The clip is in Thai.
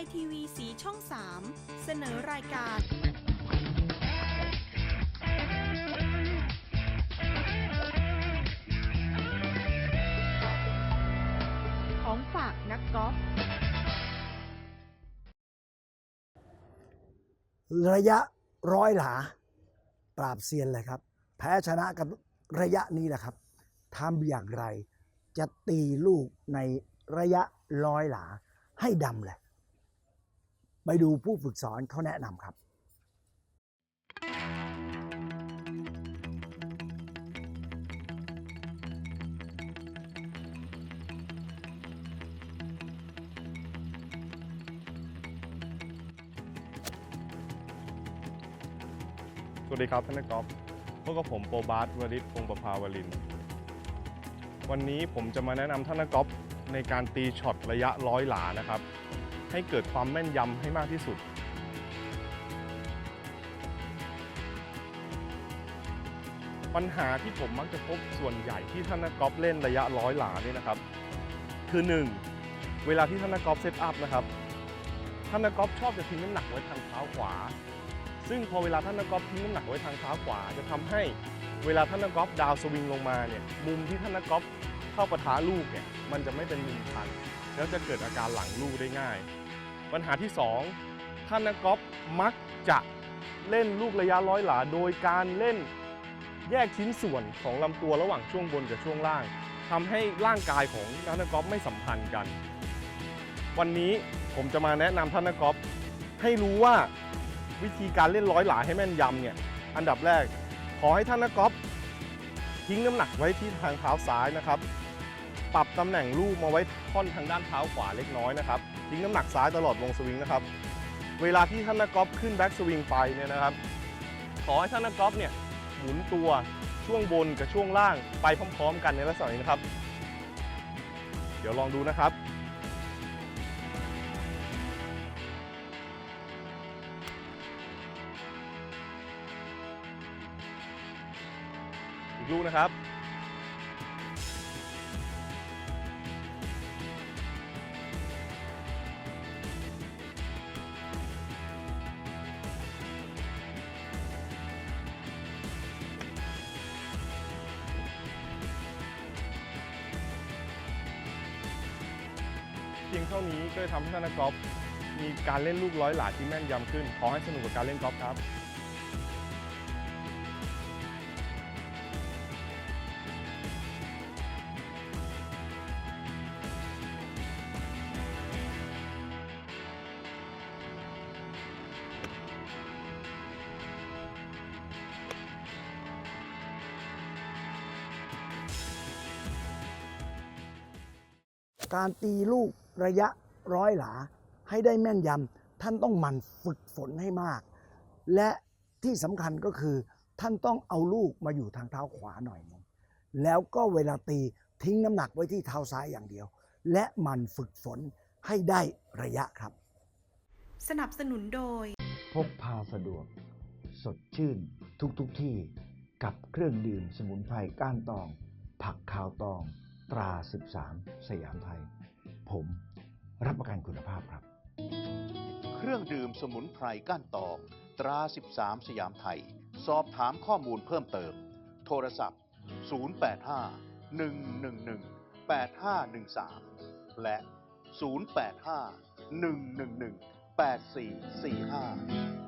ยทีวีสีช่อง 3 เสนอรายการ ของฝากนักกอล์ฟระยะร้อยหลา ปราบเซียนเลยครับ แพ้ชนะกันระยะนี้แหละครับทำอย่างไร จะตีลูกในระยะร้อยหลา ให้ดำเลย ไปดูผู้ฝึกสอนเขาแนะนำครับสวัสดีครับท่านนักกอล์ฟพบกับผมโปรบาสวริศพงประภาวลิน วันนี้ผมจะมาแนะนำท่านนักกอล์ฟในการตีช็อตระยะร้อยหลานะครับ ให้เกิดความแม่นยำให้มากที่สุด ปัญหาที่ผมมักจะพบส่วนใหญ่ที่ท่านนักกอล์ฟเล่นระยะร้อยหลานี่นะครับ คือ 1. เวลาที่ท่านนักกอล์ฟเซตอัพนะครับท่านนักกอล์ฟชอบจะทิ้งน้ำหนักไว้ทางเท้าขวา ซึ่งพอเวลาท่านนักกอล์ฟทิ้งน้ำหนักไว้ทางเท้าขวา จะทำให้เวลาท่านนักกอล์ฟดาวสวิงลงมาเนี่ยมุมที่ท่านนักกอล์ฟเข้าปะทะลูกเนี่ยมันจะไม่เป็นมุมชัน แล้วจะเกิดอาการหลังลูกได้ง่าย ปัญหาที่ 2 ท่านนักกอล์ฟมักจะเล่นลูกระยะร้อยหลา โดยการเล่นแยกชิ้นส่วนของลำตัวระหว่างช่วงบนกับช่วงล่างทำให้ร่างกายของท่านนักกอล์ฟไม่สัมพันธ์กัน วันนี้ผมจะมาแนะนำท่านนักกอล์ฟให้รู้ว่าวิธีการเล่นร้อยหลาให้แม่นยำเนี่ยอันดับแรก ขอให้ท่านนักกอล์ฟทิ้งน้ำหนักไว้ที่ทางเท้าซ้ายนะครับ ปรับตำแหน่งลูกมาไว้ค่อนทางด้านเท้าขวาเล็กน้อยนะครับทิ้งน้ำหนักซ้ายตลอดวงสวิงนะครับ เวลาที่ท่านนักกอล์ฟขึ้นแบ็กสวิงไปเนี่ยนะครับ ขอให้ท่านนักกอล์ฟเนี่ยหมุนตัวช่วงบนกับช่วงล่างไปพร้อม ๆ กันในลักษณะนี้นะครับ เดี๋ยวลองดูนะครับอีกลูกนะครับ พียงเท่านี้ก็จะทำให้ท่านนักกอล์ฟมีการเล่นลูกร้อยหลาที่แม่นยำขึ้น ขอให้สนุกกับการเล่นกอล์ฟครับ การตีลูกระยะร้อยหลาให้ได้แม่นยำท่านต้องหมั่นฝึกฝนให้มาก และที่สำคัญก็คือท่านต้องเอาลูกมาอยู่ทางเท้าขวาหน่อยหนึงแล้วก็เวลาตีทิ้งน้ำหนักไว้ที่เท้าซ้ายอย่างเดียว และหมั่นฝึกฝนให้ได้ระยะครับ สนับสนุนโดย พกพาสะดวก สดชื่น ทุกทุกๆที่ กับเครื่องดื่มสมุนไพรก้านตอง ผักขาวตอง ตรา 13 สยามไทย ผมรับประกันคุณภาพครับ เครื่องดื่มสมุนไพรก้านตองตรา 13 สยามไทย สอบถามข้อมูลเพิ่มเติม โทรศัพท์ 085 111 8513 และ 085 111 8445